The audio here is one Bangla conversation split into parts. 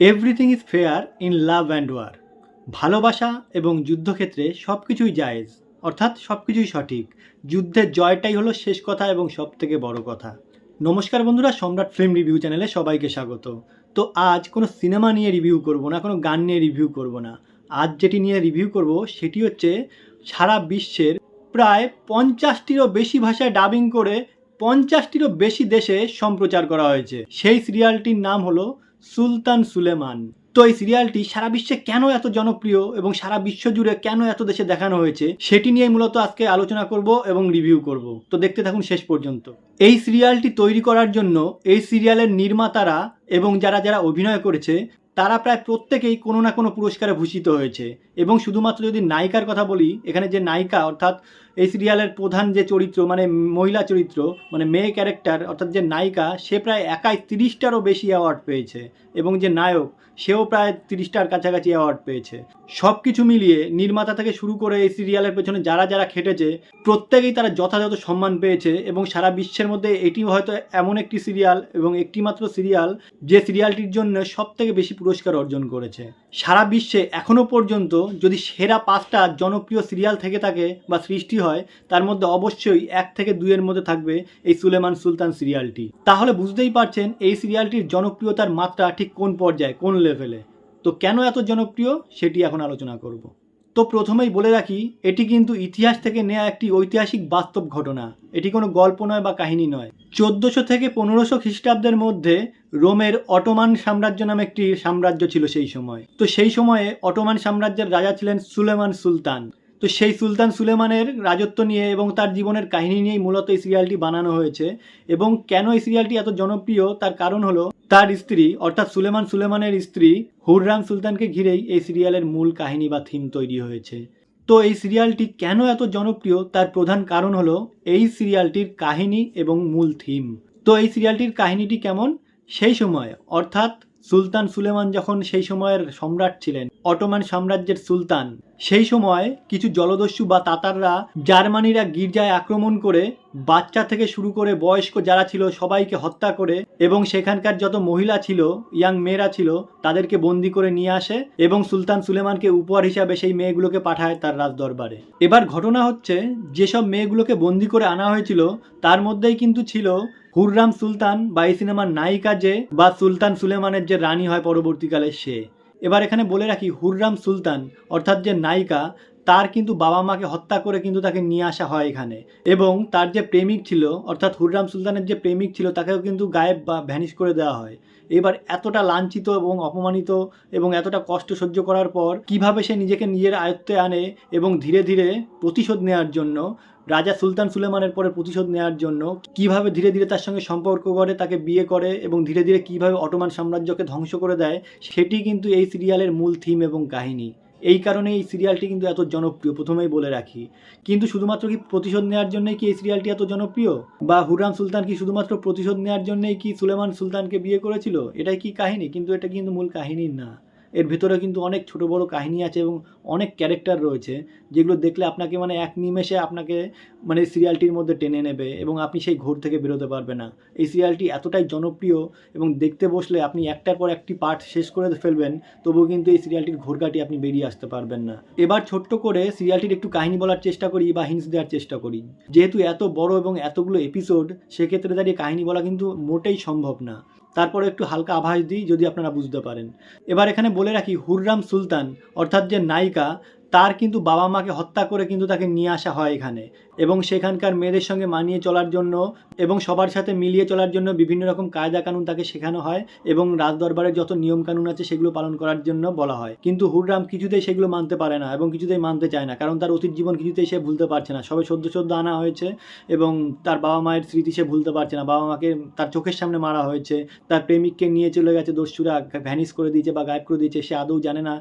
Everything is fair in love and war ভালোবাসা এবং যুদ্ধক্ষেত্রে সব কিছুই জায়েজ, অর্থাৎ সব কিছুই সঠিক। যুদ্ধের জয়টাই হলো শেষ কথা এবং সব থেকে বড় কথা। নমস্কার বন্ধুরা, সম্রাট ফিল্ম রিভিউ চ্যানেলে সবাইকে স্বাগত। তো আজ কোনো সিনেমা নিয়ে রিভিউ করব না, কোনো গান নিয়ে রিভিউ করব না। আজ যেটি নিয়ে রিভিউ করব সেটি হচ্ছে সারা বিশ্বের প্রায় পঞ্চাশটিরও বেশি ভাষায় ডাবিং করে পঞ্চাশটিরও বেশি দেশে সম্প্রচার করা হয়েছে। সেই সিরিয়ালটির নাম হলো সুলতান সুলেমান। তো এই সিরিয়ালটি সারা বিশ্বে কেন এত জনপ্রিয় এবং সারা বিশ্ব জুড়ে কেন এত দেশে দেখানো হয়েছে, সেটি নিয়ে মূলত আজকে আলোচনা করব এবং রিভিউ করব। তো দেখতে থাকুন শেষ পর্যন্ত। এই সিরিয়ালটি তৈরি করার জন্য এই সিরিয়ালের নির্মাতারা এবং যারা যারা অভিনয় করেছে, তারা প্রায় প্রত্যেকেই কোনো না কোনো পুরস্কারে ভূষিত হয়েছে। এবং শুধুমাত্র যদি নায়িকার কথা বলি, এখানে যে নায়িকা, অর্থাৎ এই সিরিয়ালের প্রধান যে চরিত্র মানে মহিলা চরিত্র মানে মেয়ে ক্যারেক্টার, অর্থাৎ যে নায়িকা, সে প্রায় একাই তিরিশটারও বেশি অ্যাওয়ার্ড পেয়েছে। এবং যে নায়ক, সেও প্রায় তিরিশটার কাছাকাছি অ্যাওয়ার্ড পেয়েছে। সব কিছু মিলিয়ে নির্মাতা থেকে শুরু করে এই সিরিয়ালের পেছনে যারা যারা খেটেছে, প্রত্যেকেই তারা যথাযথ সম্মান পেয়েছে এবং সারা বিশ্বের মধ্যে এটি হয়তো এমন একটি সিরিয়াল এবং একটি মাত্র সিরিয়াল যে সিরিয়ালটির জন্য সব থেকে বেশি পুরস্কার অর্জন করেছে। সারা বিশ্বে এখনও পর্যন্ত যদি সেরা পাঁচটা জনপ্রিয় সিরিয়াল থেকে থাকে বা সৃষ্টি হয়, তার মধ্যে অবশ্যই এক থেকে দুইয়ের মধ্যে থাকবে এই সুলেমান সুলতান সিরিয়ালটি। তাহলে বুঝতেই পারছেন এই সিরিয়ালটির জনপ্রিয়তার মাত্রা ঠিক কোন পর্যায়ে, কোন লেভেলে। তো কেন এত জনপ্রিয়? সেটি এখন আলোচনা করব। তো প্রথমেই বলে রাখি, এটি কিন্তু ইতিহাস থেকে নেওয়া একটি ঐতিহাসিক বাস্তব ঘটনা। এটি কোনো গল্প নয় বা কাহিনী নয়। চোদ্দশো থেকে পনেরোশো খ্রিস্টাব্দের মধ্যে রোমের অটোমান সাম্রাজ্য নামে একটি সাম্রাজ্য ছিল সেই সময়। তো সেই সময়ে অটোমান সাম্রাজ্যের রাজা ছিলেন সুলেমান সুলতান। তো সেই সুলতান সুলেমানের রাজত্ব নিয়ে এবং তার জীবনের কাহিনী নিয়েই মূলত এই সিরিয়ালটি বানানো হয়েছে। এবং কেন এই সিরিয়ালটি এত জনপ্রিয়? তার কারণ হলো, তার স্ত্রী, অর্থাৎ সুলেমান সুলেমানের স্ত্রী হুররাম সুলতানকে ঘিরেই এই সিরিয়ালের মূল কাহিনী বা থিম তৈরি হয়েছে। তো এই সিরিয়ালটি কেন এত জনপ্রিয়? তার প্রধান কারণ হলো, এই সিরিয়ালটির কাহিনী এবং মূল থিম তো এই সিরিয়ালটির কাহিনীটি কেমন? সেই সময়, অর্থাৎ সুলতান সুলেমান যখন সেই সময়ের সম্রাট ছিলেন, অটোমান সাম্রাজ্যের সুলতান, সেই সময় কিছু জলদস্যু বা তাতাররা জার্মানিরা গির্জায় আক্রমণ করে বাচ্চা থেকে শুরু করে বয়স্ক যারা ছিল সবাইকে হত্যা করে এবং সেখানকার যত মহিলা ছিল, ইয়াং মেয়েরা ছিল, তাদেরকে বন্দি করে নিয়ে আসে এবং সুলতান সুলেমানকে উপহার হিসাবে সেই মেয়েগুলোকে পাঠায় তার রাজ দরবারে এবার ঘটনা হচ্ছে, যেসব মেয়েগুলোকে বন্দি করে আনা হয়েছিল, তার মধ্যেই কিন্তু ছিল হুররাম সুলতান বা এই সিনেমার নায়িকা যে বা সুলতান সুলেমানের যে রানী হয় পরবর্তীকালে সে। এবার এখানে বলে রাখি, হুররাম সুলতান অর্থাৎ যে নায়িকা, তার কিন্তু বাবা মাকে হত্যা করে কিন্তু তাকে নিয়ে আসা হয় এখানে। এবং তার যে প্রেমিক ছিল, অর্থাৎ হুররাম সুলতানের যে প্রেমিক ছিল, তাকেও কিন্তু গায়েব বা ভ্যানিশ করে দেওয়া হয়। এবার এতটা লাঞ্ছিত এবং অপমানিত এবং এতটা কষ্ট সহ্য করার পর কীভাবে সে নিজেকে নিজের আয়ত্তে আনে এবং ধীরে ধীরে প্রতিশোধ নেওয়ার জন্য রাজা সুলতান সুলেমানের পরে প্রতিশোধ নেওয়ার জন্য কীভাবে ধীরে ধীরে তার সঙ্গে সম্পর্ক করে তাকে বিয়ে করে এবং ধীরে ধীরে কীভাবে অটোমান সাম্রাজ্যকে ধ্বংস করে দেয়, সেটি কিন্তু এই সিরিয়ালের মূল থিম এবং কাহিনী। এই কারণে এই সিরিয়ালটি কিন্তু এত জনপ্রিয়, প্রথমেই বলে রাখি। কিন্তু শুধুমাত্র কি প্রতিশোধ নেওয়ার জন্যই কি এই সিরিয়ালটি এত জনপ্রিয়? বা হুরাম সুলতান কি শুধুমাত্র প্রতিশোধ নেওয়ার জন্যই কি সুলেমান সুলতানকে বিয়ে করেছিল? এটাই কি কাহিনী? কিন্তু এটা কিন্তু মূল কাহিনী না। এর ভিতরে কিন্তু অনেক ছোট বড় কাহিনী আছে এবং অনেক ক্যারেক্টার রয়েছে, যেগুলো দেখলে আপনাকে মানে এক নিমেষে আপনাকে মানে সিরিয়ালটির মধ্যে টেনে নেবে এবং আপনি সেই ঘোর থেকে বেরোতে পারবে না। এই সিরিয়ালটি এতটাই জনপ্রিয় এবং দেখতে বসলে আপনি একটার পর একটি পার্ট শেষ করে ফেলবেন, তবুও কিন্তু এই সিরিয়ালটির ঘোর আপনি বেরিয়ে আসতে পারবেন না। এবার ছোট্ট করে সিরিয়ালটির একটু কাহিনী বলার চেষ্টা করি বা হিন্স দেওয়ার চেষ্টা করি। যেহেতু এত বড় এবং এতগুলো এপিসোড সেক্ষেত্রে দাঁড়িয়ে কাহিনী বলা কিন্তু মোটেই সম্ভব না। তারপরে একটু হালকা আভাস দিই যদি আপনারা বুঝতে পারেন। এবার এখানে বলে রাখি হুররাম সুলতান, অর্থাৎ যে নায়িকা তার কিন্তু বাবা মাকে হত্যা করে কিন্তু তাকে নিয়ে আসা হয় এখানে। এবং সেখানকার মেয়েদের সঙ্গে মানিয়ে চলার জন্য এবং সবার সাথে মিলিয়ে চলার জন্য বিভিন্ন রকম কায়দা কানুন তাকে শেখানো হয় এবং রাজদরবারের যত নিয়ম কানুন আছে সেগুলো পালন করার জন্য বলা হয়। কিন্তু হুররাম কিছুতেই সেগুলো মানতে পারে না এবং কিছুতেই মানতে চায় না, কারণ তার অতীত জীবন কিছুতেই সে ভুলতে পারছে না। সবে সদ্য সদ্য আনা হয়েছে এবং তার বাবা মায়ের স্মৃতি সে ভুলতে পারছে না। বাবা মাকে তার চোখের সামনে মারা হয়েছে, তার প্রেমিককে নিয়ে চলে গেছে দস্যুরা ভ্যানিস করে দিয়েছে বা গায়েব করে দিয়েছে, সে আদৌ জানে না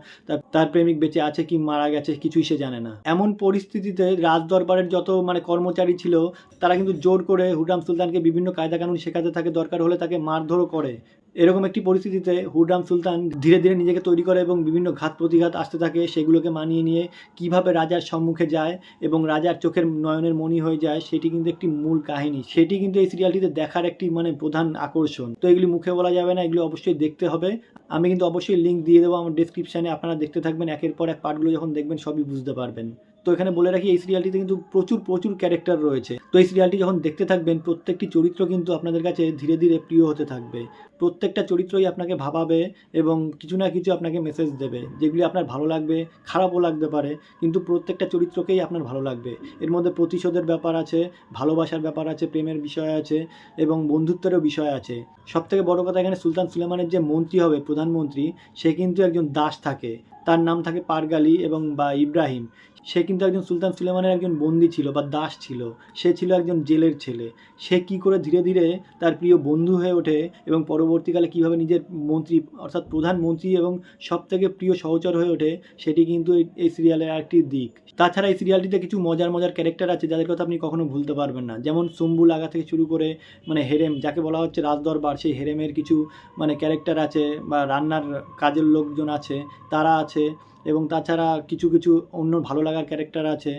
তার প্রেমিক বেঁচে আছে কি মারা গেছে, কিছুই সে জানে না। এমন পরিস্থিতিতে রাজ দরবারের যত মানে কর্মচারী ছিল, তারা কিন্তু জোর করে হুডাম সুলতানকে বিভিন্ন কায়দা কানুন শেখাতে থাকে, দরকার হলে তাকে মারধরও করে। এরকম একটি পরিস্থিতিতে হুররাম সুলতান ধীরে ধীরে নিজেকে তৈরি করে এবং বিভিন্ন ঘাত প্রতিঘাত আসতে থাকে, সেগুলোকে মানিয়ে নিয়ে কীভাবে রাজার সম্মুখে যায় এবং রাজার চোখের নয়নের মণি হয়ে যায়, সেটি কিন্তু একটি মূল কাহিনী। সেটি কিন্তু এই সিরিয়ালটিতে দেখার একটি মানে প্রধান আকর্ষণ। তো এগুলি মুখে বলা যাবে না, এগুলি অবশ্যই দেখতে হবে। আমি কিন্তু অবশ্যই লিঙ্ক দিয়ে দেবো আমার ডিসক্রিপশানে আপনারা দেখতে থাকবেন, একের পর এক পার্টগুলো যখন দেখবেন সবই বুঝতে পারবেন। তো এখানে বলে রাখি, এই সিরিয়ালটিতে কিন্তু প্রচুর প্রচুর ক্যারেক্টার রয়েছে। তো এই সিরিয়ালটি যখন দেখতে থাকবেন, প্রত্যেকটি চরিত্র কিন্তু আপনাদের কাছে ধীরে ধীরে প্রিয় হতে থাকবে। প্রত্যেকটা চরিত্রই আপনাকে ভাবাবে এবং কিছু না কিছু আপনাকে মেসেজ দেবে, যেগুলি আপনার ভালো লাগবে, খারাপও লাগতে পারে, কিন্তু প্রত্যেকটা চরিত্রকেই আপনার ভালো লাগবে। এর মধ্যে প্রতিশোধের ব্যাপার আছে, ভালোবাসার ব্যাপার আছে, প্রেমের বিষয় আছে, এবং বন্ধুত্বেরও বিষয় আছে। সব থেকে বড় কথা এখানে সুলতান সুলেমানের যে মন্ত্রী হবে, প্রধানমন্ত্রী, সে কিন্তু একজন দাস থাকে। তার নাম থাকে পারগালি এবং বা ইব্রাহিম। সে কিন্তু একজন সুলতান সুলেমানের একজন বন্দী ছিল বা দাস ছিল। সে ছিল একজন জেলের ছেলে। সে কি করে ধীরে ধীরে তার প্রিয় বন্ধু হয়ে ওঠে এবং পরবর্তীকালে কীভাবে নিজের মন্ত্রী, অর্থাৎ প্রধানমন্ত্রী এবং সব থেকে প্রিয় সহচর হয়ে ওঠে, সেটি কিন্তু এই- সিরিয়ালের একটি দিক। তাছাড়া এই সিরিয়ালটিতে কিছু মজার মজার ক্যারেক্টার আছে যাদের কথা আপনি কখনো ভুলতে পারবেন না। যেমন শম্ভু লাগা থেকে শুরু করে মানে হেরেম, যাকে বলা হচ্ছে রাজদরবার, সেই হেরেমের কিছু মানে ক্যারেক্টার আছে বা রান্নার কাজের লোকজন আছে, তারা আছে এবং তাছাড়া কিছু কিছু অন্য ভালো লাগার ক্যারেক্টার আছে,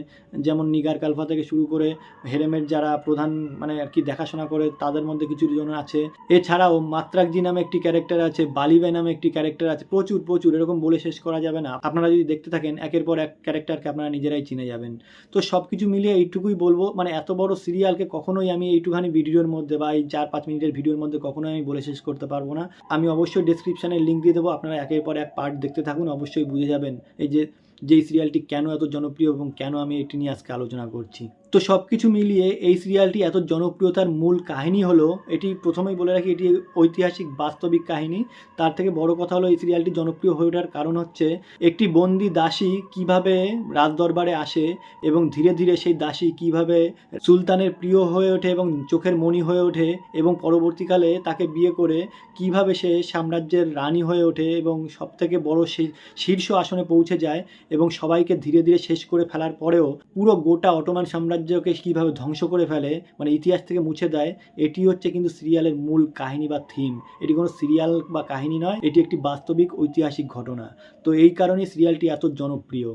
যেমন নিগার কালফা থেকে শুরু করে হেরেমের যারা প্রধান মানে আর কি দেখাশোনা করে, তাদের মধ্যে কিছু জন আছে। এছাড়াও মাত্রাকজি নামে একটি ক্যারেক্টার আছে বালিবাই নামে একটি ক্যারেক্টার আছে, প্রচুর প্রচুর, এরকম বলে শেষ করা যাবে না। আপনারা যদি দেখতে থাকেন, একের পর এক ক্যারেক্টারকে আপনারা নিজেরাই চিনে যাবেন। তো সব কিছু মিলিয়ে এইটুকুই বলব মানে এত বড় সিরিয়ালকে কখনোই আমি এইটুখানি ভিডিওর মধ্যে বা এই চার পাঁচ মিনিটের ভিডিওর মধ্যে কখনোই আমি বলে শেষ করতে পারব না। আমি অবশ্যই ডেসক্রিপশানে লিঙ্ক দিয়ে দেবো, আপনারা একের পর এক পার্ট দেখতে থাকুন, অবশ্যই বুঝে যাবেন। এই যে যে সিরিয়ালটি কেন এত জনপ্রিয় এবং কেন আমি এটি নিয়ে আজকে আলোচনা করছি। তো সব কিছু মিলিয়ে এই সিরিয়ালটি এত জনপ্রিয়তার মূল কাহিনী হলো, এটি প্রথমেই বলে রাখি এটি ঐতিহাসিক বাস্তবিক কাহিনী। তার থেকে বড় কথা হলো এই সিরিয়ালটি জনপ্রিয় হয়ে ওঠার কারণ হচ্ছে একটি বন্দি দাসী কীভাবে রাজদরবারে আসে এবং ধীরে ধীরে সেই দাসী কীভাবে সুলতানের প্রিয় হয়ে ওঠে এবং চোখের মণি হয়ে ওঠে এবং পরবর্তীকালে তাকে বিয়ে করে কীভাবে সে সাম্রাজ্যের রানী হয়ে ওঠে এবং সবথেকে বড় শী- শীর্ষ আসনে পৌঁছে যায় এবং সবাইকে ধীরে ধীরে শেষ করে ফেলার পরেও পুরো গোটা অটোমান সাম্রাজ্যকে কীভাবে ধ্বংস করে ফেলে মানে ইতিহাস থেকে মুছে দেয়, এটি হচ্ছে কিন্তু সিরিয়ালের মূল কাহিনী বা থিম এটি কোনো সিরিয়াল বা কাহিনী নয়, এটি একটি বাস্তবিক ঐতিহাসিক ঘটনা। তো এই কারণে সিরিয়ালটি এত জনপ্রিয়।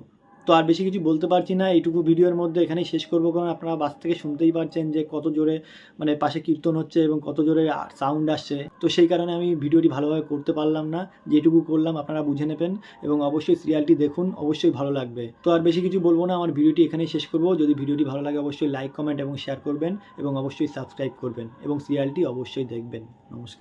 তো আর বেশি কিছু বলতে পারছি না, এইটুকু ভিডিওর মধ্যে এখানেই শেষ করব। কারণ আপনারা বাস থেকে শুনতেই পারছেন যে কত জোরে মানে পাশে কীর্তন হচ্ছে এবং কত জোরে সাউন্ড আসছে। তো সেই কারণে আমি ভিডিওটি ভালোভাবে করতে পারলাম না, যেটুকু করলাম আপনারা বুঝে নেবেন এবং অবশ্যই সিরিয়ালটি দেখুন, অবশ্যই ভালো লাগবে। তো আর বেশি কিছু বলব না, আমার ভিডিওটি এখানেই শেষ করব। যদি ভিডিওটি ভালো লাগে অবশ্যই লাইক, কমেন্ট এবং শেয়ার করবেন এবং অবশ্যই সাবস্ক্রাইব করবেন এবং সিরিয়ালটি অবশ্যই দেখবেন। নমস্কার।